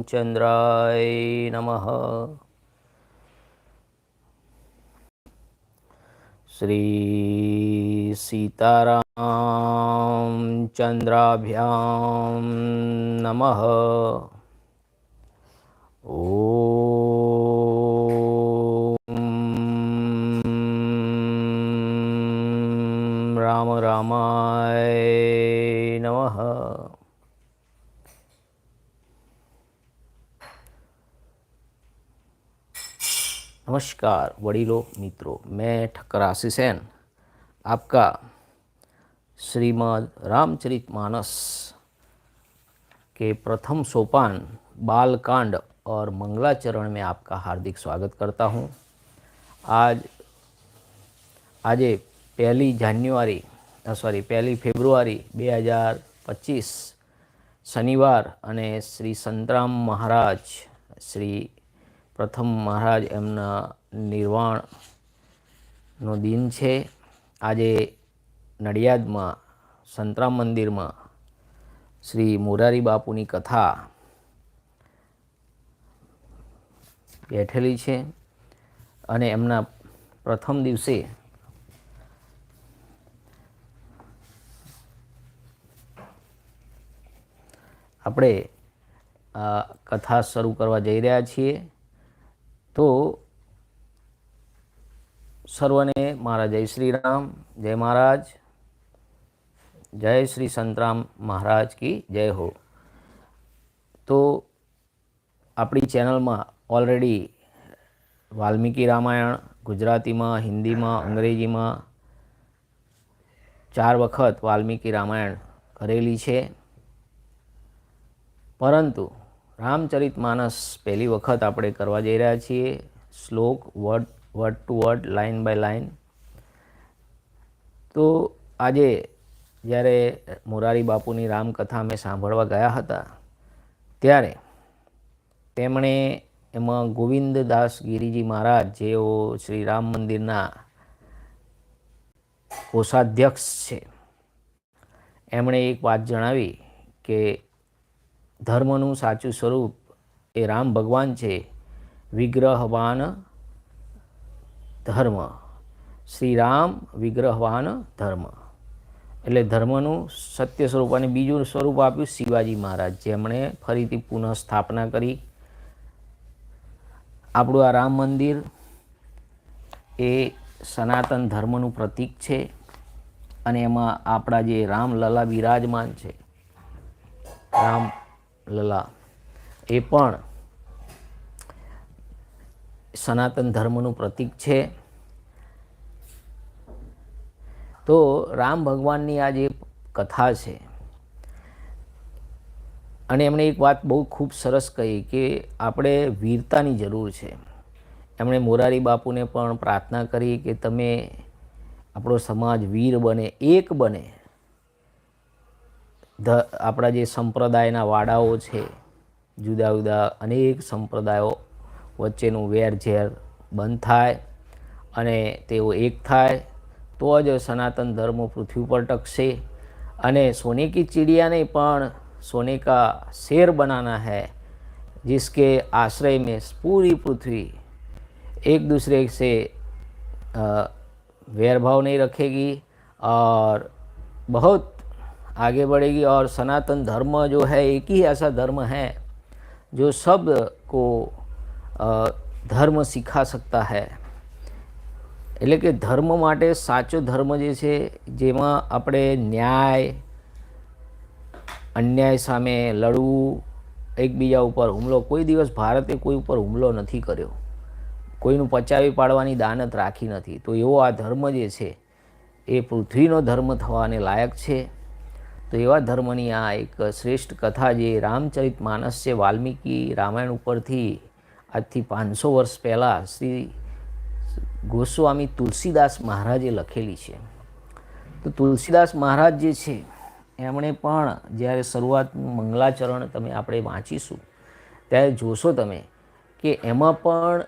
રામચંદ્રાય નમઃ શ્રી સીતારામચંદ્રાભ્યામ નમઃ ઓમ नमस्कार वडीलों मित्रों मैं ठक्कर आशीष सेन आपका श्रीमद् रामचरितमानस के प्रथम सोपान बालकांड और मंगलाचरण में आपका हार्दिक स्वागत करता हूँ आज આજે પહેલી જાન્યુઆરી સોરી પહેલી ફેબ્રુઆરી બે હજાર પચીસ શનિવાર અને શ્રી સંતરામ મહારાજ શ્રી પ્રથમ મહારાજ એમના નિર્વાણનો દિન છે. આજે નડિયાદમાં સંતરામ મંદિરમાં શ્રી મોરારી બાપુની કથા બેઠેલી છે અને એમના પ્રથમ દિવસે આપણે આ કથા શરૂ કરવા જઈ રહ્યા છીએ. તો સર્વને મારા જય શ્રી રામ જય મહારાજ, જય શ્રી સંતરામ મહારાજ કી જય હો. તો આપણી ચેનલમાં ઓલરેડી વાલ્મીકી રામાયણ, ગુજરાતીમાં, હિન્દીમાં, અંગ્રેજીમાં ચાર વખત વાલ્મીકી રામાયણ કરેલી છે. પરંતુ રામચરિત માનસ પહેલી વખત આપણે કરવા જઈ રહ્યા છીએ. શ્લોક word word to word, line by line. તો આજે જ્યારે મોરારી બાપુની રામકથા અમે સાંભળવા ગયા હતા, ત્યારે તેમણે એમાં ગોવિંદદાસ ગિરિજી મહારાજ, જેઓ શ્રી રામ મંદિરના કોષાધ્યક્ષ છે, એમણે એક વાત જણાવી કે ધર્મનું સાચું સ્વરૂપ એ રામ ભગવાન છે. વિગ્રહવાન ધર્મ. શ્રી રામ વિગ્રહવાન ધર્મ. એટલે ધર્મનું સત્ય સ્વરૂપ અને બીજું સ્વરૂપ આપ્યું શિવાજી મહારાજ, જેમણે ફરીથી પુનઃ સ્થાપના કરી. આપણું આ રામ મંદિર એ સનાતન ધર્મનું પ્રતીક છે અને એમાં આપણા જે રામલલા બિરાજમાન છે. રામ લલા, એ પણ સનાતન ધર્મનું પ્રતીક છે. તો રામ ભગવાનની આ જે કથા છે, અને એમણે એક વાત બહુ ખૂબ સરસ કહી કે આપણે વીરતાની જરૂર છે. એમણે મોરારી બાપુને પણ પ્રાર્થના કરી કે તમે આપણો સમાજ વીર બને, એક બને. ધ આપણા જે સંપ્રદાયના વાડાઓ છે જુદા જુદા અનેક સંપ્રદાયો વચ્ચેનું વેરઝેર બંધ થાય અને તેઓ એક થાય તો જ સનાતન ધર્મ પૃથ્વી પર ટકશે અને સોને કી ચિડિયાને પણ सोने का शेर बनाना है जिसके आश्रय में पूरी पृथ्वी एक दूसरे से वैरभाव नहीं रखेगी और बहुत आगे बढ़ेगी और सनातन धर्म जो है एक ही ऐसा धर्म है जो सब को ધર્મ શીખા શકતા હૈ એટલે કે ધર્મ માટે સાચો ધર્મ જે છે જેમાં આપણે ન્યાય અન્યાય સામે લડવું એકબીજા ઉપર હુમલો કોઈ દિવસ ભારતે કોઈ ઉપર હુમલો નથી કર્યો કોઈનું પચાવી પાડવાની દાનત રાખી નથી તો એવો આ ધર્મ જે છે એ પૃથ્વીનો ધર્મ થવાને લાયક છે તો એવા ધર્મની આ એક શ્રેષ્ઠ કથા જે રામચરિત માનસ છે વાલ્મીકી રામાયણ ઉપરથી આજથી પાંચસો વર્ષ પહેલાં શ્રી ગોસ્વામી તુલસીદાસ મહારાજે લખેલી છે. તો તુલસીદાસ મહારાજ જે છે, એમણે પણ જ્યારે શરૂઆતનું મંગલાચરણ તમે આપણે વાંચીશું, ત્યારે જોશો તમે કે એમાં પણ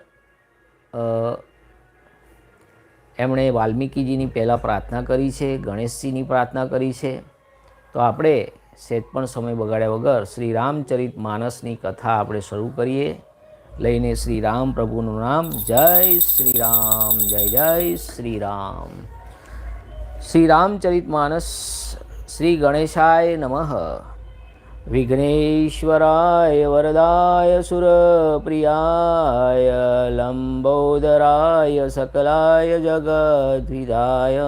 એમણે વાલ્મીકીજીની પહેલાં પ્રાર્થના કરી છે, ગણેશજીની પ્રાર્થના કરી છે તો આપણે સેજ પણ સમય બગાડ્યા વગર શ્રી રામચરિત માનસની કથા આપણે શરૂ કરીએ. લઈને શ્રી રામ પ્રભુનું નામ, જય શ્રી રામ જય જય શ્રી રામ શ્રી રામચરિત માનસ, શ્રી ગણેશાય નમઃ. વિઘ્નેશ્વરાય વરદાય સુરપ્રિયાય, લંબોદરાય સકલાય જગદ્વિદાય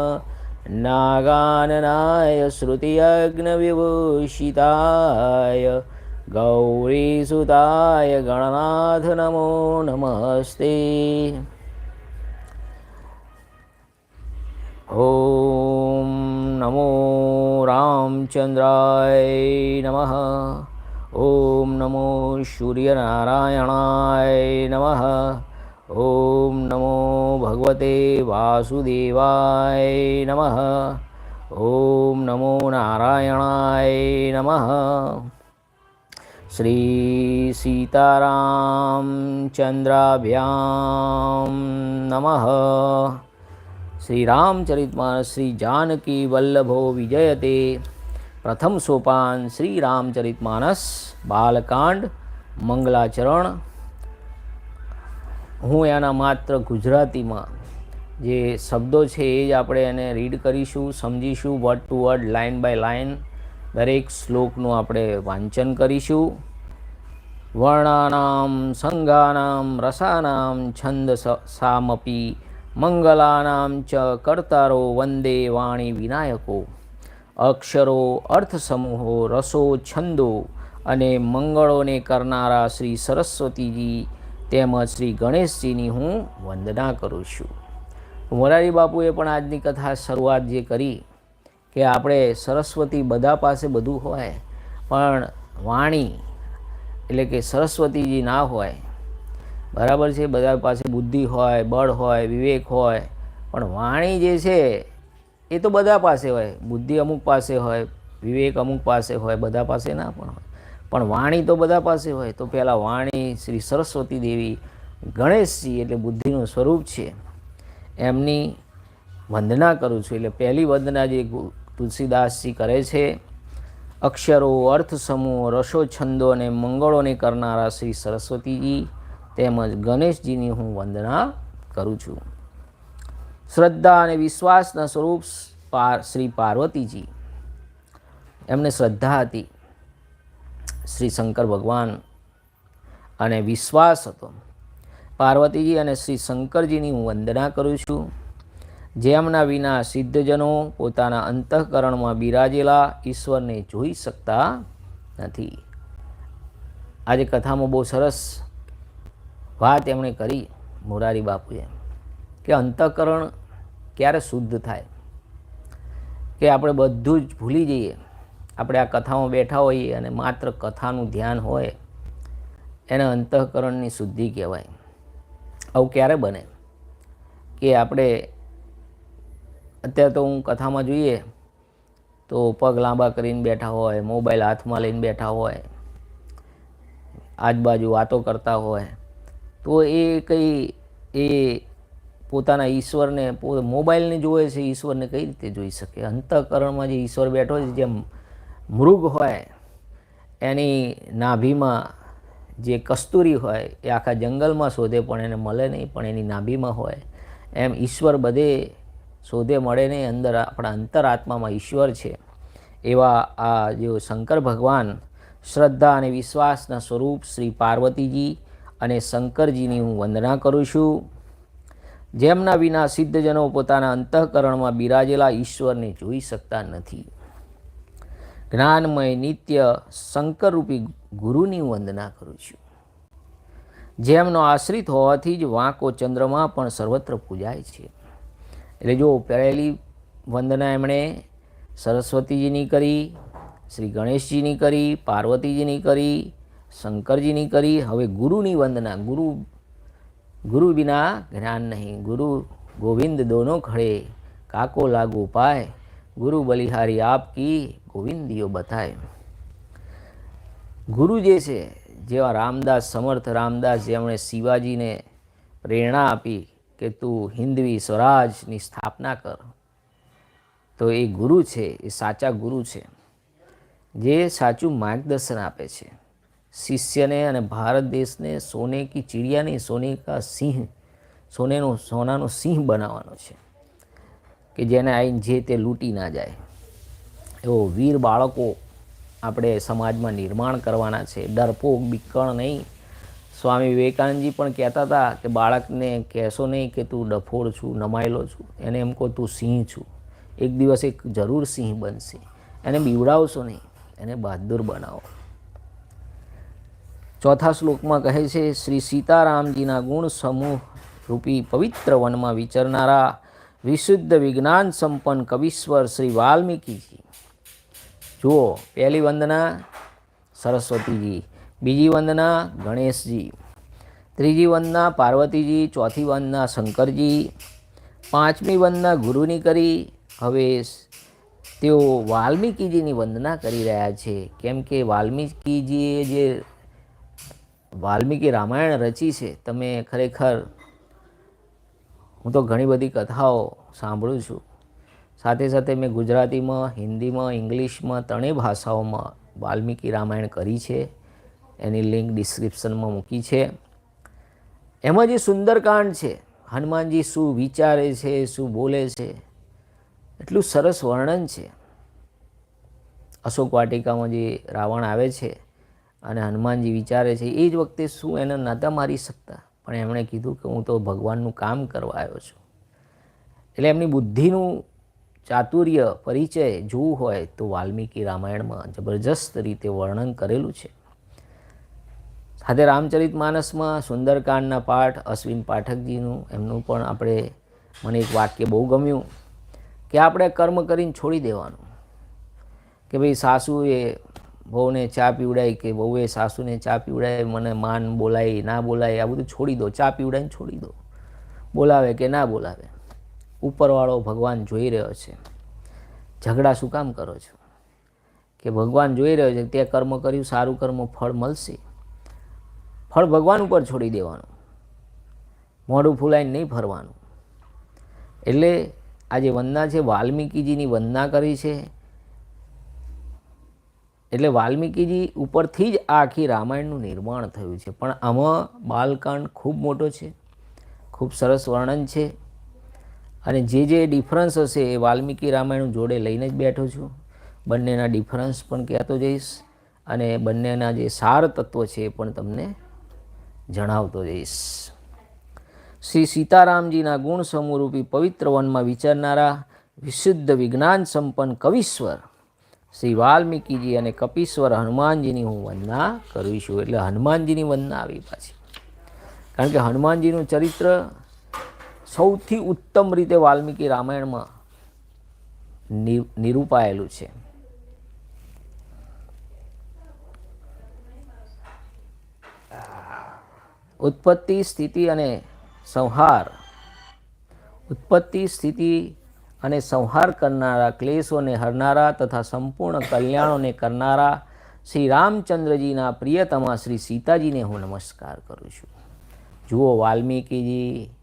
नागाननाय श्रुतियज्ञविभूषिताय गौरीसुताय गणनाथ नमो नमस्ते। ॐ नमो रामचन्द्राय नमः। ॐ नमो सूर्यनारायणाय नमः। ઓમ નમો ભગવતે વાસુદેવાય નમઃ ઓમ નમો નારાયણાય નમઃ શ્રી સીતારામ ચંદ્રાભ્યામ નમઃ શ્રી રામચરિતમાં શ્રી જાનકી વલ્લભો વિજયતે પ્રથમ સોપાન શ્રી રામચરિતમાનસ બાલકાંડ મંગલાચરણ હું એના માત્ર ગુજરાતીમાં જે શબ્દો છે એ જ આપણે એને રીડ કરીશું, સમજીશું word to word line by line દરેક શ્લોકનું આપણે વાંચન કરીશું. વર્ણાનામ સંઘાનામ રસાનામ, છંદ સામપી, મંગલાનામ ચ, કર્તારો, વંદે વાણી વિનાયકો, અક્ષરો અર્થ સમૂહો રસો, છંદો અને મંગળોને કરનારા શ્રી સરસ્વતીજી તેમજ શ્રી ગણેશજીની હું વંદના કરું છું. મોરારી બાપુએ પણ આજની કથા શરૂઆત જે કરી કે આપણે સરસ્વતી બધા પાસે બધું હોય, પણ વાણી એટલે કે સરસ્વતીજી ના હોય. બરાબર છે, બધા પાસે બુદ્ધિ હોય, બળ હોય, વિવેક હોય, પણ વાણી જે છે એ તો બધા પાસે હોય. બુદ્ધિ અમુક પાસે હોય, વિવેક અમુક પાસે હોય, બધા પાસે ના પણ હોય. પણ વાણી તો બધા પાસે હોય, તો પહેલાં વાણી શ્રી સરસ્વતી દેવી ગણેશજી એટલે બુદ્ધિનું સ્વરૂપ છે. એમની વંદના કરું છું. એટલે પહેલી વંદના જે તુલસીદાસજી કરે છે, અક્ષરો અર્થ સમૂહ રસો, છંદો અને મંગળોને કરનારા શ્રી સરસ્વતીજી તેમજ ગણેશજીની હું વંદના કરું છું. શ્રદ્ધા અને વિશ્વાસના સ્વરૂપ શ્રી પાર્વતીજી. એમને શ્રદ્ધા હતી. શ્રી શંકર ભગવાન અને વિશ્વાસ હતો. પાર્વતીજી અને શ્રી શંકરજીની હું વંદના કરું છું. જેમના વિના સિદ્ધજનો પોતાના અંતઃકરણમાં બિરાજેલા ઈશ્વરને જોઈ શકતા નથી. આજે કથામાં બહુ સરસ વાત એમણે કરી મોરારી બાપુએ કે અંતઃકરણ ક્યારે શુદ્ધ થાય? કે આપણે બધું જ ભૂલી જઈએ? આપણે આ કથામાં બેઠા હોઈએ અને માત્ર કથાનું ધ્યાન હોય, એને અંતઃકરણની શુદ્ધિ કહેવાય. આવું ક્યારે બને? કે આપણે અત્યારે તો હું કથામાં જોઈએ, તો પગ લાંબા કરીને બેઠા હોય, મોબાઈલ હાથમાં લઈને બેઠા હોય, આજુબાજુ વાતો કરતા હોય, તો એ કંઈ, એ પોતાના ઈશ્વરને મોબાઈલને જોવે છે, ઈશ્વરને કઈ રીતે જોઈ શકે? અંતઃકરણમાં જે ઈશ્વર બેઠો છે, જેમ મૃગ હોય, એની નાભીમાં જે કસ્તુરી હોય, એ આખા જંગલમાં શોધે પણ એને મળે નહીં, પણ એની નાભીમાં હોય. એમ ઈશ્વર બધે શોધે મળે નહીં, અંદર આપણા અંતરાત્મામાં ઈશ્વર છે. એવા આ જે શંકર ભગવાન શ્રદ્ધા અને વિશ્વાસના સ્વરૂપ શ્રી પાર્વતીજી અને શંકરજીની હું વંદના કરું છું. જેમના વિના સિદ્ધજનો પોતાના અંતઃકરણમાં બિરાજેલા ઈશ્વરને જોઈ શકતા નથી. જ્ઞાનમય નિત્ય શંકરરૂપી ગુરુની વંદના કરું છું. જેમનો આશ્રિત હોવાથી જ વાંકો ચંદ્રમાં પણ સર્વત્ર પૂજાય છે. એટલે જો પહેલી વંદના એમણે સરસ્વતીજીની કરી, શ્રી ગણેશજીની કરી, પાર્વતીજીની કરી, શંકરજીની કરી, હવે ગુરુની વંદના, ગુરુ ગુરુ બિના જ્ઞાન નહીં. ગુરુ ગોવિંદ દોનો ખડે કાકો લાગુ પાય, ગુરુ બલિહારી આપકી ગોવિંદીઓ બતાય ગુરુ જે છે, જેવા રામદાસ, સમર્થ રામદાસ જેમણે શિવાજીને પ્રેરણા આપી કે તું હિન્દવી સ્વરાજની સ્થાપના કર. તો એ ગુરુ છે, એ સાચા ગુરુ છે, જે સાચું માર્ગદર્શન આપે છે. શિષ્યને અને ભારત દેશને સોને કી ચીડિયાની સોને કા સિંહ, સોનેનું સોનાનું સિંહ બનાવવાનો છે, કે જેને આવીને જે તે લૂંટી ના જાય. એવો વીર બાળકો આપણે સમાજમાં નિર્માણ કરવાના છે. ડરપોક બિકણ નહીં. સ્વામી વિવેકાનંદજી પણ કહેતા હતા કે બાળકને કહેશો નહીં કે તું ડફોડ છું, નમાયેલો છું. એને એમ કહો, તું સિંહ છું. એક દિવસ એક જરૂર સિંહ બનશે. એને બીવડાવશો નહીં. એને બહાદુર બનાવો. ચોથા શ્લોકમાં કહે છે, શ્રી સીતારામજીના ગુણ સમૂહ રૂપી પવિત્ર વનમાં વિચરનારા, વિશુદ્ધ વિજ્ઞાન સંપન્ન કવિશ્વર શ્રી વાલ્મીકીજી. જુઓ, પહેલી વંદના સરસ્વતીજી, બીજી વંદના ગણેશજી, ત્રીજી વંદના પાર્વતીજી, ચોથી વંદના શંકરજી, પાંચમી વંદના ગુરુની કરી. હવે તેઓ વાલ્મીકીજીની વંદના કરી રહ્યા છે. કેમ કે વાલ્મીકીજીએ જે વાલ્મીકી રામાયણ રચી છે, તમે ખરેખર, હું તો ઘણી બધી કથાઓ સાંભળું છું. સાથે સાથે મેં ગુજરાતીમાં, હિન્દીમાં, ઇંગ્લિશમાં ત્રણેય ભાષાઓમાં વાલ્મીકી રામાયણ કરી છે. એની લિંક ડિસ્ક્રિપ્શનમાં મૂકી છે. એમાં જે સુંદરકાંડ છે, હનુમાનજી શું વિચારે છે, શું બોલે છે, એટલું સરસ વર્ણન છે. અશોક વાટિકામાં જે રાવણ આવે છે અને હનુમાનજી વિચારે છે, એ જ વખતે શું એને નહોતા મારી શકતા? પણ એમણે કીધું કે હું તો ભગવાનનું કામ કરવા આવ્યો છું. એટલે એમની બુદ્ધિનું ચાતુર્ય પરિચય જોવું હોય તો વાલ્મીકી રામાયણમાં જબરજસ્ત રીતે વર્ણન કરેલું છે. સાથે રામચરિત માનસમાં સુંદરકાંડના પાઠ અશ્વિન પાઠકજીનું, એમનું પણ આપણે, મને એક વાક્ય બહુ ગમ્યું, કે આપણે કર્મ કરીને છોડી દેવાનું. કે ભાઈ સાસુએ વહુને ચા પીવડાવી કે વહુએ સાસુને ચા પીવડાવી મને માન બોલાય, ના બોલાય, આ બધું છોડી દો, ચા પીવડાવીને છોડી દો. બોલાવે કે ના બોલાવે? ઉપરવાળો ભગવાન જોઈ રહ્યો છે. ઝઘડા શું કામ કરો છો? કે ભગવાન જોઈ રહ્યો છે તે કર્મ કર્યું, સારું કર્મ, ફળ મળશે? ફળ ભગવાન ઉપર છોડી દેવાનું. મોઢું ફૂલાઈને નહીં ફરવાનું. એટલે આ જે વંદના છે, વાલ્મીકીજીની વંદના કરી છે. એટલે વાલ્મીકીજી ઉપરથી જ આ આખી રામાયણનું નિર્માણ થયું છે. પણ આમાં બાલકાંડ ખૂબ મોટો છે. ખૂબ સરસ વર્ણન છે. અને જે જે ડિફરન્સ હશે એ વાલ્મીકી રામાયણ જોડે લઈને જ બેઠો છું. બંનેના ડિફરન્સ પણ કહેતો જઈશ અને બંનેના જે સાર તત્વ છે એ પણ તમને જણાવતો જઈશ. શ્રી સીતારામજીના ગુણ સમૂહરૂપી પવિત્ર વનમાં વિચારનારા વિશુદ્ધ વિજ્ઞાન સંપન્ન કવિશ્વર શ્રી વાલ્મીકીજી અને કપીશ્વર હનુમાનજીની હું વંદના કરું છું. એટલે હનુમાનજીની વંદના આવી પાછી. કારણ કે હનુમાનજીનું ચરિત્ર સૌથી ઉત્તમ રીતે વાલ્મીકી રામાયણમાં નિરૂપાયેલું છે. ઉત્પત્તિ, સ્થિતિ અને સંહાર. ઉત્પત્તિ, સ્થિતિ અને સંહાર કરનારા, ક્લેશોને હરનારા તથા સંપૂર્ણ કલ્યાણોને કરનારા શ્રી રામચંદ્રજીના પ્રિયતમા શ્રી સીતાજીને હું નમસ્કાર કરું છું. જુઓ વાલ્મીકીજી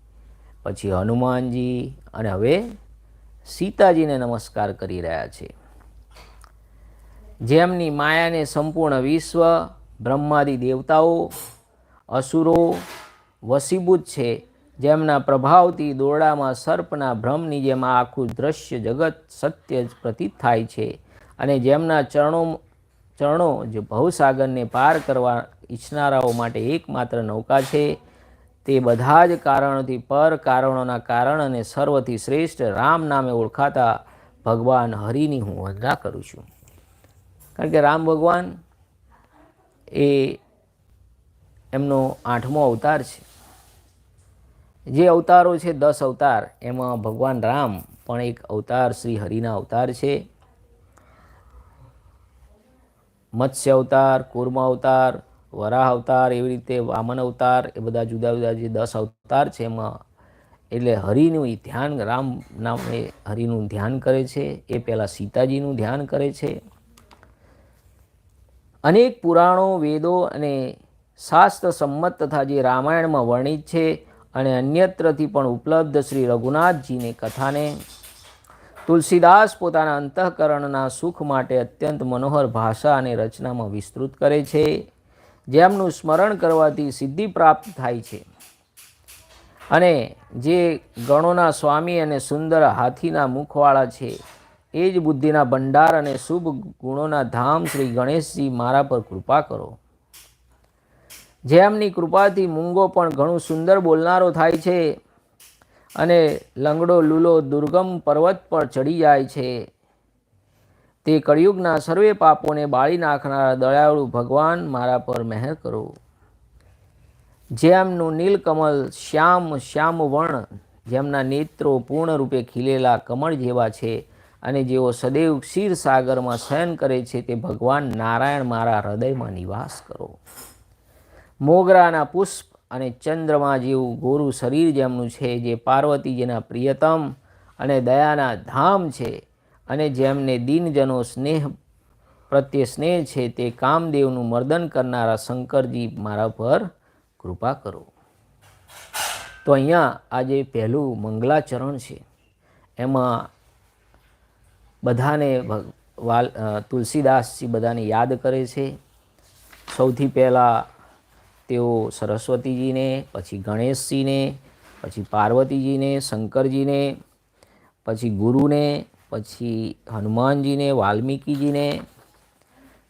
પછી હનુમાનજી અને હવે સીતાજીને નમસ્કાર કરી રહ્યા છે. જેમની માયાને સંપૂર્ણ વિશ્વ, બ્રહ્માદિ દેવતાઓ, અસુરો, વસીભૂત છે, જેમના પ્રભાવથી દોરડામાં સર્પના ભ્રમની જેમ આખું દ્રશ્ય જગત સત્ય જ પ્રતીત થાય છે અને જેમના ચરણો ચરણો જે ભવસાગરને પાર કરવા ઈચ્છનારાઓ માટે એકમાત્ર નૌકા છે તે બધા જ કારણોથી પર કારણોના કારણ અને સર્વથી શ્રેષ્ઠ રામ નામે ઓળખાતા ભગવાન હરિની હું વંદના કરું છું. કારણ કે રામ ભગવાન એ એમનો આઠમો અવતાર છે. જે અવતારો છે દસ અવતાર, એમાં ભગવાન રામ પણ એક અવતાર શ્રી હરિના અવતાર છે. મત્સ્ય અવતાર, કુર્મ અવતાર વરાહ અવતાર એવી રીતે વામન અવતાર એ બધા જુદા જુદા જે દસ અવતાર છે એમાં, એટલે હરિનું એ ધ્યાન, રામ નામે હરિનું ધ્યાન કરે છે, એ પહેલાં સીતાજીનું ધ્યાન કરે છે. અનેક પુરાણો, વેદો અને શાસ્ત્ર સંમત તથા જે રામાયણમાં વર્ણિત છે અને અન્યત્રથી પણ ઉપલબ્ધ શ્રી રઘુનાથજીની કથાને, તુલસીદાસ પોતાના અંતઃકરણના સુખ માટે અત્યંત મનોહર ભાષા અને રચનામાં વિસ્તૃત કરે છે. જેમનું સ્મરણ કરવાથી સિદ્ધિ પ્રાપ્ત થાય છે. અને જે ગણોના સ્વામી અને સુંદર હાથીના મુખવાળા છે, એ જ બુદ્ધિના ભંડાર અને શુભ ગુણોના ધામ શ્રી ગણેશજી મારા પર કૃપા કરો. જેમની કૃપાથી મૂંગો પણ ઘણું સુંદર બોલનારો થાય છે અને લંગડો, લૂલો, દુર્ગમ પર્વત પર ચડી જાય છે. તે કળિયુગના સર્વે પાપોને બાળી નાખનારા દયાળુ ભગવાન મારા પર મહેર કરો. જેમનું નીલકમલ શ્યામ શ્યામ વર્ણ, જેમના નેત્રો પૂર્ણ રૂપે ખીલેલા કમળ જેવા છે અને જેઓ સદૈવ ક્ષીરસાગરમાં શયન કરે છે તે ભગવાન નારાયણ મારા હૃદયમાં નિવાસ કરો. મોગરાના પુષ્પ અને ચંદ્રમા જેવું ગોરું શરીર જેમનું છે, જે પાર્વતીજીના પ્રિયતમ અને દયાના ધામ છે અને જેમને દિનજનો સ્નેહ પ્રત્યે સ્નેહ છે તે કામદેવનું મર્દન કરનારા શંકરજી મારા પર કૃપા કરો. તો અહીંયા આ જે પહેલું મંગલાચરણ છે. એમાં બધાને વાલ તુલસીદાસજી બધાને યાદ કરે છે. સૌથી પહેલાં તેઓ સરસ્વતીજીને, પછી ગણેશજીને, પછી પાર્વતીજીને, શંકરજીને, પછી ગુરુને પછી હનુમાનજીને, વાલ્મીકીજીને,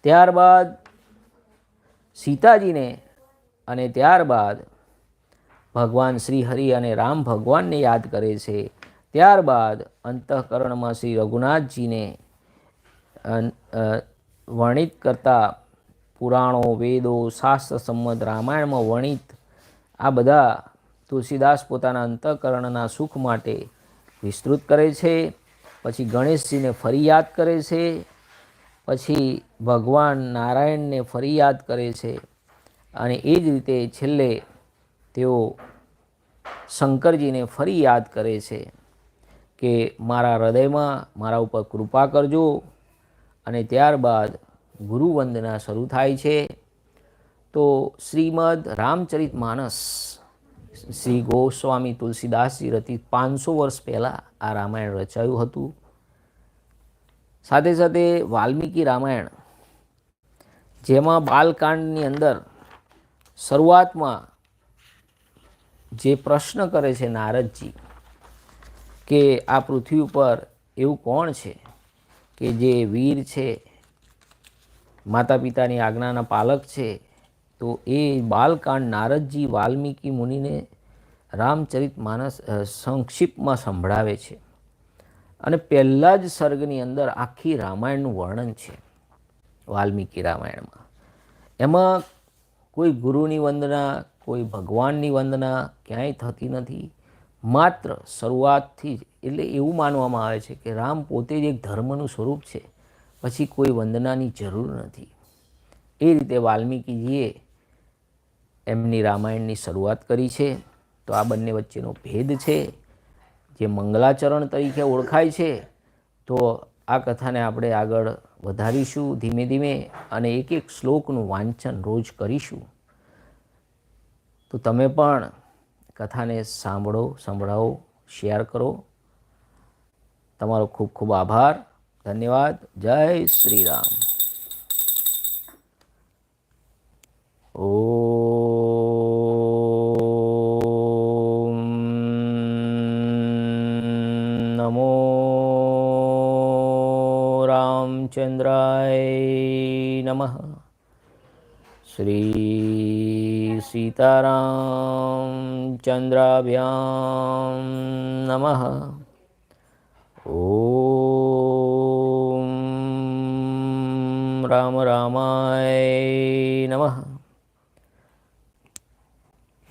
ત્યારબાદ સીતાજીને અને ત્યારબાદ ભગવાન શ્રી હરિ અને રામ ભગવાનને યાદ કરે છે. ત્યારબાદ અંતઃકરણમાં શ્રી રઘુનાથજીને વર્ણિત કરતા પુરાણો, વેદો, શાસ્ત્ર સંમત, રામાયણમાં વર્ણિત આ બધા તુલસીદાસ પોતાના અંતઃકરણના સુખ માટે વિસ્તૃત કરે છે. પછી ગણેશજીને ફરી યાદ કરે છે, પછી ભગવાન નારાયણને ફરી યાદ કરે છે અને એ જ રીતે છેલ્લે તેઓ શંકરજીને ફરી યાદ કરે છે કે મારા હૃદયમાં મારા ઉપર કૃપા કરજો અને ત્યારબાદ ગુરુવંદના શરૂ થાય છે. તો શ્રીમદ રામચરિત માનસ શ્રી ગોસ્વામી તુલસીદાસજી રચિત પાંચસો વર્ષ પહેલાં આ રામાયણ રચાયું હતું. સાથે સાથે વાલ્મીકી રામાયણ, જેમાં બાલકાંડની અંદર શરૂઆતમાં જે પ્રશ્ન કરે છે નારદજી કે આ પૃથ્વી ઉપર એવું કોણ છે કે જે વીર છે માતા પિતાની આજ્ઞાના પાલક છે તો એ બાલકાંડ નારદજી વાલ્મીકી મુનિને રામચરિત માનસ સંક્ષિપ્તમાં સંભળાવે છે. અને પહેલાં જ સર્ગની અંદર આખી રામાયણનું વર્ણન છે વાલ્મીકી રામાયણમાં. એમાં કોઈ ગુરુની વંદના, કોઈ ભગવાનની વંદના ક્યાંય થતી નથી. માત્ર શરૂઆતથી જ, એટલે એવું માનવામાં આવે છે કે રામ પોતે જ એક ધર્મનું સ્વરૂપ છે. પછી કોઈ વંદનાની જરૂર નથી. એ રીતે વાલ્મીકીજીએ એમની રામાયણની શરૂઆત કરી છે. તો આ બંને વચ્ચેનો ભેદ છે. જે મંગલાચરણ તરીકે ઓળખાય છે. તો આ કથાને આપણે આગળ વધારીશું ધીમે ધીમે અને એક એક શ્લોકનું વાંચન રોજ કરીશું. તો તમે પણ કથાને સાંભળો, સંભળાવો, શેર કરો. તમારો ખૂબ ખૂબ આભાર. ધન્યવાદ. જય શ્રી રામ. ઓ શ્રી સીતારામ ચંદ્રાભ્યામ નમઃ ઓમ રામ રામાય નમઃ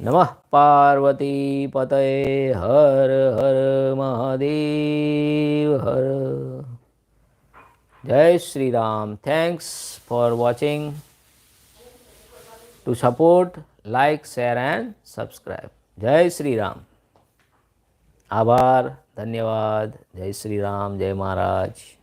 નમઃ પાર્વતી પતય હર હર મહાદેવ હર જય Shri Ram thanks for watching to support, like, share and subscribe. Jai Sri Ram. આભાર ધન્યવાદ જય શ્રી રામ જય મહારાજ